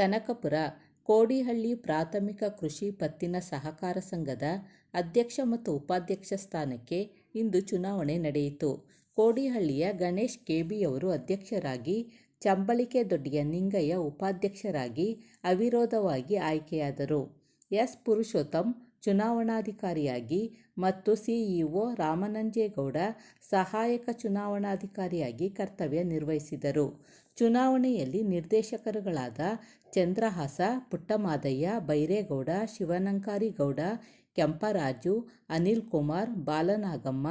ಕನಕಪುರ ಕೋಡಿಹಳ್ಳಿ ಪ್ರಾಥಮಿಕ ಕೃಷಿ ಪತ್ತಿನ ಸಹಕಾರ ಸಂಘದ ಅಧ್ಯಕ್ಷ ಮತ್ತು ಉಪಾಧ್ಯಕ್ಷ ಸ್ಥಾನಕ್ಕೆ ಇಂದು ಚುನಾವಣೆ ನಡೆಯಿತು. ಕೋಡಿಹಳ್ಳಿಯ ಗಣೇಶ್ ಕೆಬಿಯವರು ಅಧ್ಯಕ್ಷರಾಗಿ, ಚಂಬಳಿಕೆ ದೊಡ್ಡಿಯ ನಿಂಗಯ್ಯ ಉಪಾಧ್ಯಕ್ಷರಾಗಿ ಅವಿರೋಧವಾಗಿ ಆಯ್ಕೆಯಾದರು. ಎಸ್. ಪುರುಷೋತ್ತಮ್ ಚುನಾವಣಾಧಿಕಾರಿಯಾಗಿ ಮತ್ತು ಸಿಇಒ ರಾಮನಂಜೇಗೌಡ ಸಹಾಯಕ ಚುನಾವಣಾಧಿಕಾರಿಯಾಗಿ ಕರ್ತವ್ಯ ನಿರ್ವಹಿಸಿದರು. ಚುನಾವಣೆಯಲ್ಲಿ ನಿರ್ದೇಶಕರುಗಳಾದ ಚಂದ್ರಹಾಸ, ಪುಟ್ಟಮಾದಯ್ಯ, ಬೈರೇಗೌಡ, ಶಿವನಂಕಾರಿಗೌಡ, ಕೆಂಪರಾಜು, ಅನಿಲ್ ಕುಮಾರ್ ಬಾಲನಾಗಮ್ಮ,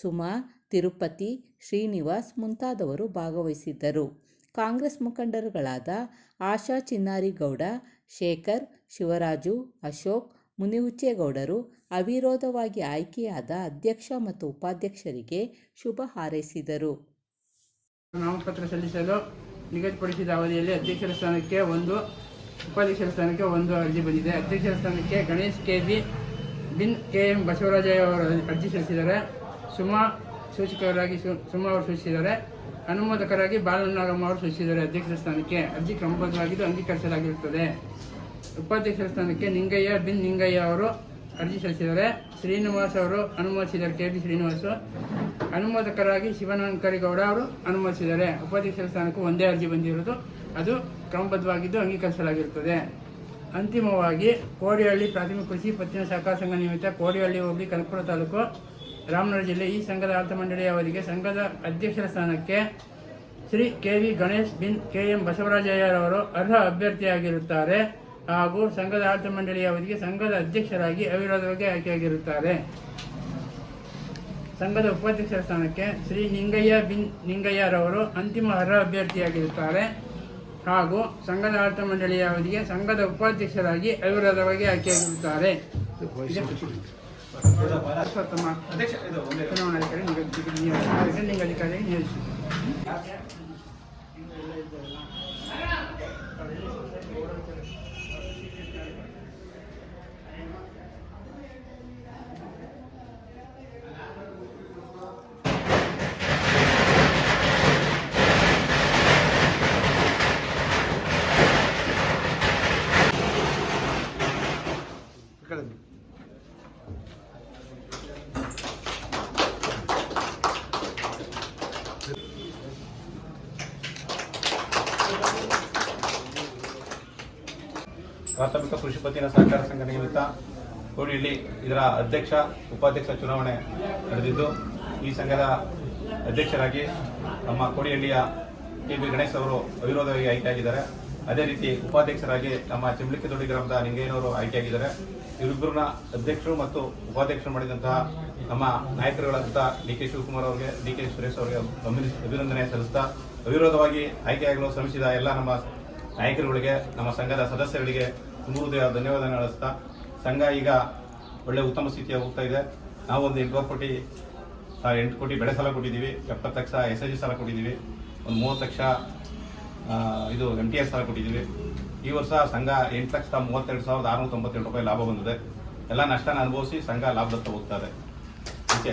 ಸುಮಾ, ತಿರುಪತಿ, ಶ್ರೀನಿವಾಸ್ ಮುಂತಾದವರು ಭಾಗವಹಿಸಿದ್ದರು. ಕಾಂಗ್ರೆಸ್ ಮುಖಂಡರುಗಳಾದ ಆಶಾ ಚಿನ್ನಾರಿಗೌಡ, ಶೇಖರ್, ಶಿವರಾಜು, ಅಶೋಕ್, ಮುನಿಹುಚ್ಚೇಗೌಡರು ಅವಿರೋಧವಾಗಿ ಆಯ್ಕೆಯಾದ ಅಧ್ಯಕ್ಷ ಮತ್ತು ಉಪಾಧ್ಯಕ್ಷರಿಗೆ ಶುಭ ಹಾರೈಸಿದರು. ನಾಮಪತ್ರ ಸಲ್ಲಿಸಲು ನಿಗದಿಪಡಿಸಿದ ಅವಧಿಯಲ್ಲಿ ಅಧ್ಯಕ್ಷರ ಸ್ಥಾನಕ್ಕೆ ಒಂದು, ಉಪಾಧ್ಯಕ್ಷರ ಸ್ಥಾನಕ್ಕೆ ಒಂದು ಅರ್ಜಿ ಬಂದಿದೆ. ಅಧ್ಯಕ್ಷರ ಸ್ಥಾನಕ್ಕೆ ಗಣೇಶ್ ಕೆ. ಬಿ. ಬಿನ್ ಕೆ. ಎಂ. ಬಸವರಾಜಯ್ಯ ಅವರು ಅರ್ಜಿ ಸಲ್ಲಿಸಿದ್ದಾರೆ. ಸುಮಾ ಸೂಚಕರಾಗಿ ಸುಮಾ ಅವರು ಸೂಚಿಸಿದ್ದಾರೆ. ಅನುಮೋದಕರಾಗಿ ಬಾಲನಾಗಮ್ಮ ಅವರು ಸೂಚಿಸಿದ್ದಾರೆ. ಅಧ್ಯಕ್ಷರ ಸ್ಥಾನಕ್ಕೆ ಅರ್ಜಿ ಕ್ರಮಬದ್ಧವಾಗಿದ್ದು ಅಂಗೀಕರಿಸಲಾಗಿರುತ್ತದೆ. ಉಪಾಧ್ಯಕ್ಷರ ಸ್ಥಾನಕ್ಕೆ ನಿಂಗಯ್ಯ ಬಿನ್ ನಿಂಗಯ್ಯ ಅವರು ಅರ್ಜಿ ಸಲ್ಲಿಸಿದ್ದಾರೆ. ಶ್ರೀನಿವಾಸ್ ಅವರು ಅನುಮೋದಿಸಿದ್ದಾರೆ. ಕೆ. ಪಿ ಶ್ರೀನಿವಾಸ್ ಅನುಮೋದಕರಾಗಿ ಶಿವನಂಕರಿಗೌಡ ಅವರು ಅನುಮೋದಿಸಿದ್ದಾರೆ. ಉಪಾಧ್ಯಕ್ಷರ ಸ್ಥಾನಕ್ಕೂ ಒಂದೇ ಅರ್ಜಿ ಬಂದಿರುವುದು ಅದು ಕ್ರಮಬದ್ಧವಾಗಿದ್ದು ಅಂಗೀಕರಿಸಲಾಗಿರುತ್ತದೆ. ಅಂತಿಮವಾಗಿ ಕೋಡಿಹಳ್ಳಿ ಪ್ರಾಥಮಿಕ ಕೃಷಿ ಪತ್ತಿನ ಸಹಕಾರ ಸಂಘ ನಿಮಿತ್ತ ಕೋಡಿಹಳ್ಳಿ ಹೋಬಳಿ ಕನಕಪುರ ತಾಲೂಕು ರಾಮನಗರ ಜಿಲ್ಲೆ ಈ ಸಂಘದ ಅರ್ಥ ಮಂಡಳಿಯ ಅವಧಿಗೆ ಸಂಘದ ಅಧ್ಯಕ್ಷರ ಸ್ಥಾನಕ್ಕೆ ಶ್ರೀ ಕೆ. ವಿ. ಗಣೇಶ್ ಬಿನ್ ಕೆ. ಎಂ. ಬಸವರಾಜಯ್ಯರವರು ಅರ್ಹ ಅಭ್ಯರ್ಥಿಯಾಗಿರುತ್ತಾರೆ ಹಾಗೂ ಸಂಘದ ಆಡಳಿತ ಮಂಡಳಿಯ ಅವಧಿಗೆ ಸಂಘದ ಅಧ್ಯಕ್ಷರಾಗಿ ಅವಿರೋಧವಾಗಿ ಆಯ್ಕೆಯಾಗಿರುತ್ತಾರೆ. ಸಂಘದ ಉಪಾಧ್ಯಕ್ಷರ ಸ್ಥಾನಕ್ಕೆ ಶ್ರೀ ನಿಂಗಯ್ಯ ಬಿನ್ ನಿಂಗಯ್ಯರವರು ಅಂತಿಮ ಅರ್ಹ ಅಭ್ಯರ್ಥಿಯಾಗಿರುತ್ತಾರೆ ಹಾಗೂ ಸಂಘದ ಆಡಳಿತ ಮಂಡಳಿಯ ಅವಧಿಗೆ ಸಂಘದ ಉಪಾಧ್ಯಕ್ಷರಾಗಿ ಅವಿರೋಧವಾಗಿ ಆಯ್ಕೆಯಾಗಿರುತ್ತಾರೆ. ಚುನಾವಣಾಧಿಕಾರಿ ಪತ್ತಿನ ಸಹಕಾರ ಸಂಘ ನಿಮಿತ್ತ ಕೋಡಿಹಳ್ಳಿ ಇದರ ಅಧ್ಯಕ್ಷ, ಉಪಾಧ್ಯಕ್ಷ ಚುನಾವಣೆ ನಡೆದಿದ್ದು, ಈ ಸಂಘದ ಅಧ್ಯಕ್ಷರಾಗಿ ನಮ್ಮ ಕೋಡಿಹಳ್ಳಿಯ ಕೆ ಬಿ ಗಣೇಶ್ ಅವರು ಅವಿರೋಧವಾಗಿ ಆಯ್ಕೆಯಾಗಿದ್ದಾರೆ. ಅದೇ ರೀತಿ ಉಪಾಧ್ಯಕ್ಷರಾಗಿ ನಮ್ಮ ಚಿಂಬ್ಳಿಕೆ ದೊಡ್ಡಿ ಗ್ರಾಮದ ನಿಂಗಯ್ಯನವರು ಆಯ್ಕೆಯಾಗಿದ್ದಾರೆ. ಇವರಿಬ್ಬರನ್ನ ಅಧ್ಯಕ್ಷರು ಮತ್ತು ಉಪಾಧ್ಯಕ್ಷರು ಮಾಡಿದಂತಹ ನಮ್ಮ ನಾಯಕರುಗಳಾದಂತಹ ಡಿ ಕೆ ಶಿವಕುಮಾರ್ ಅವರಿಗೆ ಡಿ ಕೆ ಸುರೇಶ್ ಅವರಿಗೆ ಅಭಿನ- ಅಭಿನಂದನೆ ಸಲ್ಲಿಸ್ತಾ ಅವಿರೋಧವಾಗಿ ಆಯ್ಕೆಯಾಗಲು ಶ್ರಮಿಸಿದ ಎಲ್ಲ ನಮ್ಮ ನಾಯಕರುಗಳಿಗೆ, ನಮ್ಮ ಸಂಘದ ಸದಸ್ಯರಿಗೆ ತುಂಬ ಧನ್ಯವಾದ ನಡೆಸ್ತಾ ಸಂಘ ಈಗ ಒಳ್ಳೆ ಉತ್ತಮ ಸ್ಥಿತಿಯ ಹೋಗ್ತಾ ಇದೆ. ನಾವು ಒಂದು ಎಂಟುವರೆ ಕೋಟಿ ಎಂಟು ಕೋಟಿ ಬೆಳೆ ಸಾಲ ಕೊಟ್ಟಿದ್ದೀವಿ, ಎಪ್ಪತ್ತು ಲಕ್ಷ ಎಸ್ ಐ ಜಿ ಸಾಲ ಕೊಟ್ಟಿದ್ದೀವಿ, ಒಂದು ಮೂವತ್ತು ಲಕ್ಷ ಇದು ಎಂ ಟಿ ಎಸ್ ಸಾಲ ಕೊಟ್ಟಿದ್ದೀವಿ. ಈ ವರ್ಷ ಸಂಘ ಎಂಟು ಲಕ್ಷದ ಮೂವತ್ತೆರಡು ಸಾವಿರದ ಆರುನೂರ ತೊಂಬತ್ತೆರಡು ರೂಪಾಯಿ ಲಾಭ ಬಂದಿದೆ. ಎಲ್ಲ ನಷ್ಟನ ಅನುಭವಿಸಿ ಸಂಘ ಲಾಭದತ್ತ ಹೋಗ್ತಾ ಇದೆ. ಇಷ್ಟೇ.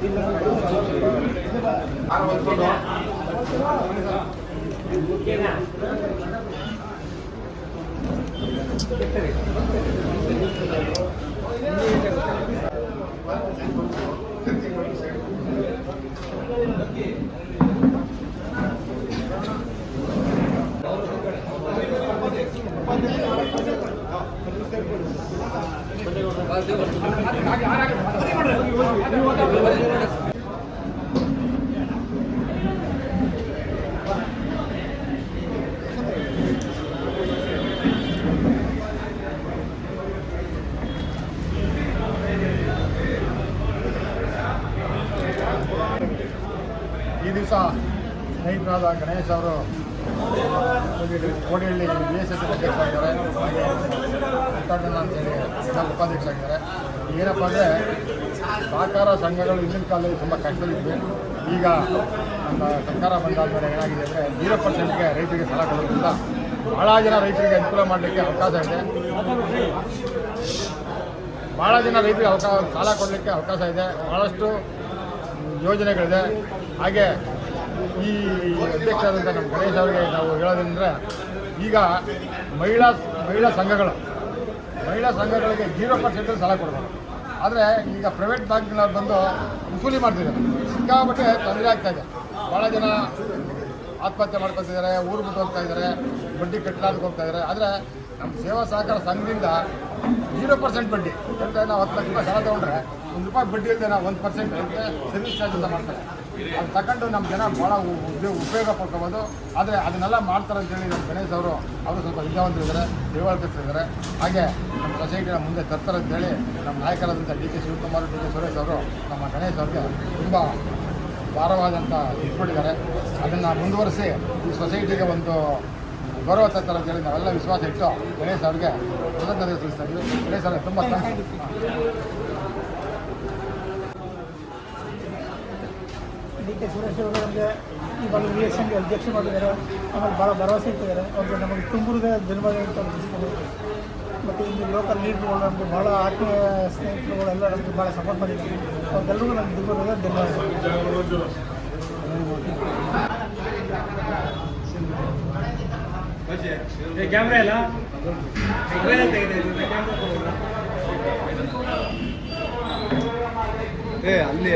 ಹಾಗೆ ಸ್ನೇಹಿತರಾದ ಗಣೇಶ್ ಅವರು ಕೋಡಿಹಳ್ಳಿ ಬಿ ಎಸ್ ಎಸ್ ಅಧ್ಯಕ್ಷರಾಗಿದ್ದಾರೆ ಹಾಗೆ ವೆಂಕಟಣ್ಣ ಅಂತೇಳಿ ಉಪಾಧ್ಯಕ್ಷ ಆಗಿದ್ದಾರೆ. ಏನಪ್ಪ ಅಂದರೆ ಸಹಕಾರ ಸಂಘಗಳು ಹಿಂದಿನ ಕಾಲದಲ್ಲಿ ತುಂಬ ಕಷ್ಟದಲ್ಲಿದ್ವಿ. ಈಗ ನಮ್ಮ ಸರ್ಕಾರ ಬಂದಾದ್ಮೇಲೆ ಏನಾಗಿದೆ ಅಂದರೆ ಜೀರೋ ಪರ್ಸೆಂಟ್ಗೆ ರೈತರಿಗೆ ಸಾಲ ಕೊಡೋದ್ರಿಂದ ಭಾಳ ಜನ ರೈತರಿಗೆ ಅನುಕೂಲ ಮಾಡಲಿಕ್ಕೆ ಅವಕಾಶ ಇದೆ. ಭಾಳ ಜನ ರೈತರಿಗೆ ಅವಕಾಶ ಸಾಲ ಕೊಡಲಿಕ್ಕೆ ಅವಕಾಶ ಇದೆ. ಭಾಳಷ್ಟು ಯೋಜನೆಗಳಿದೆ. ಹಾಗೆ ಈ ಅಧ್ಯಕ್ಷರಾದಂಥ ನಮ್ಮ ಗಣೇಶ್ ಅವರಿಗೆ ನಾವು ಹೇಳೋದಂದರೆ ಈಗ ಮಹಿಳಾ ಮಹಿಳಾ ಸಂಘಗಳು, ಮಹಿಳಾ ಸಂಘಗಳಿಗೆ ಜೀರೋ ಪರ್ಸೆಂಟಲ್ಲಿ ಸಾಲ ಕೊಡಬೇಕು. ಆದರೆ ಈಗ ಪ್ರೈವೇಟ್ ಬ್ಯಾಂಕ್ನವ್ರು ಬಂದು ವಸೂಲಿ ಮಾಡ್ತಿದ್ದಾರೆ. ಸಿಕ್ಕಾಪಟ್ಟೆ ತೊಂದರೆ ಆಗ್ತಾ ಇದೆ. ಭಾಳ ಜನ ಆತ್ಮಹತ್ಯೆ ಮಾಡ್ಕೊತಿದ್ದಾರೆ, ಊರು ಬಿಟ್ಟು ಹೋಗ್ತಾ ಇದ್ದಾರೆ, ಬಡ್ಡಿ ಕಟ್ಟಲಾರ್ದು ಹೋಗ್ತಾ ಇದ್ದಾರೆ. ಆದರೆ ನಮ್ಮ ಸೇವಾ ಸಹಕಾರ ಸಂಘದಿಂದ ಜೀರೋ ಪರ್ಸೆಂಟ್ ಬಡ್ಡಿ ಅಂತ ನಾವು ಹತ್ತು ಲಕ್ಷ ರೂಪಾಯಿ ಸಾಲ ತೊಗೊಂಡ್ರೆ, ಒಂದು ರೂಪಾಯಿ ಬಡ್ಡಿ ಇಲ್ಲದೆ ನಾವು ಒಂದು ಪರ್ಸೆಂಟ್ ಸರ್ವಿಸ್ ಚಾರ್ಜ್ ಅಂತ ಮಾಡ್ತಾರೆ. ಅದು ತಗೊಂಡು ನಮ್ಮ ಜನ ಭಾಳ ಉಪಯೋಗ ಉಪಯೋಗ ಪಡ್ಕೋಬೋದು. ಆದರೆ ಅದನ್ನೆಲ್ಲ ಮಾಡ್ತಾರೆ ಅಂತೇಳಿ ನಮ್ಮ ಗಣೇಶ್ ಅವರು. ಅವರು ಸ್ವಲ್ಪ ವಿದ್ಯಾವಂತರಿದ್ದಾರೆ ತಿಳುವಳಿಕೆಸಿದ್ದಾರೆ ಹಾಗೆ ನಮ್ಮ ಸೊಸೈಟಿನ ಮುಂದೆ ತರ್ತಾರೆ ಅಂತೇಳಿ ನಮ್ಮ ನಾಯಕರಾದಂಥ D K Shivakumar D K Suresh ಅವರು ನಮ್ಮ ಗಣೇಶ್ ಅವ್ರಿಗೆ ತುಂಬ ಭಾರವಾದಂಥ ಇಟ್ಬಿಟ್ಟಿದ್ದಾರೆ ಅದನ್ನು ಮುಂದುವರಿಸಿ ಈ ಸೊಸೈಟಿಗೆ ಒಂದು ಗೌರವ ತರ್ತಾರೆ ಅಂತೇಳಿ ನಾವೆಲ್ಲ ವಿಶ್ವಾಸ ಇಟ್ಟು ಗಣೇಶ್ ಅವ್ರಿಗೆ ಕೃತಜ್ಞತೆ ತಿಳಿಸ್ತಾ ಇದ್ದೀವಿ ಗಣೇಶ್ ಅವ್ರಿಗೆ ತುಂಬ ಡಿ ಕೆ ಸುರೇಶ್ ಅವರು ನಮಗೆ ಇವಾಗ ರಿಲೇಷನ್ಗೆ ಅಧ್ಯಕ್ಷ ಮಾಡಿದ್ದಾರೆ. ಆಮೇಲೆ ಭಾಳ ಭರವಸೆ ಇಟ್ಟಿದ್ದಾರೆ. ಅವ್ರಿಗೆ ನಮಗೆ ತುಂಬುರಿಗೆ ಧನ್ಯವಾದ ಅಂತ ಮತ್ತು ಇಲ್ಲಿ ಲೋಕಲ್ ಲೀಡ್ರುಗಳು ನಮಗೆ ಭಾಳ ಆತ್ಮೀಯ ಸ್ನೇಹಿತರುಗಳೆಲ್ಲ ನಮಗೆ ಭಾಳ ಸಪೋರ್ಟ್ ಮಾಡಿದ್ದಾರೆ. ಅವ್ರಿಗೆಲ್ಲರಿಗೂ ನಮ್ಮ ತುಂಬುರಿಗೆ ಧನ್ಯವಾದ ಕ್ಯಾಮ್ರಾ ಇಲ್ಲ? ಏ ಅಲ್ಲಿ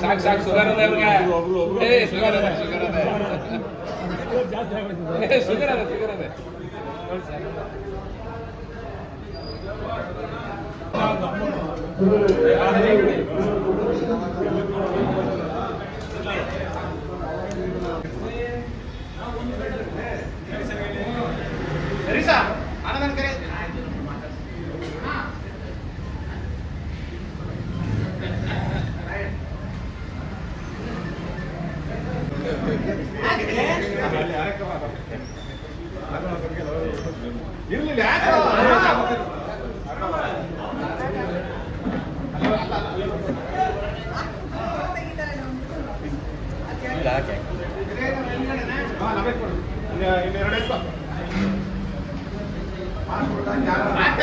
ಸಾಕು ಸಾಕು ಸುಗರ್ ಅದ ಇವ್ರಿಗೆ ಏ ಶುಗರ್ ಅದ ಶುಗರ್ ಅದ ಶುಗರ್ ಅದ ಶುಗರ್ ಹಾಕಿ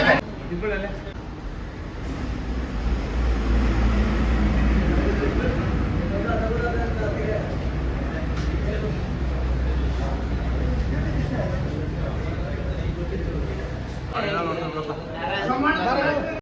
ಹಾಕಿ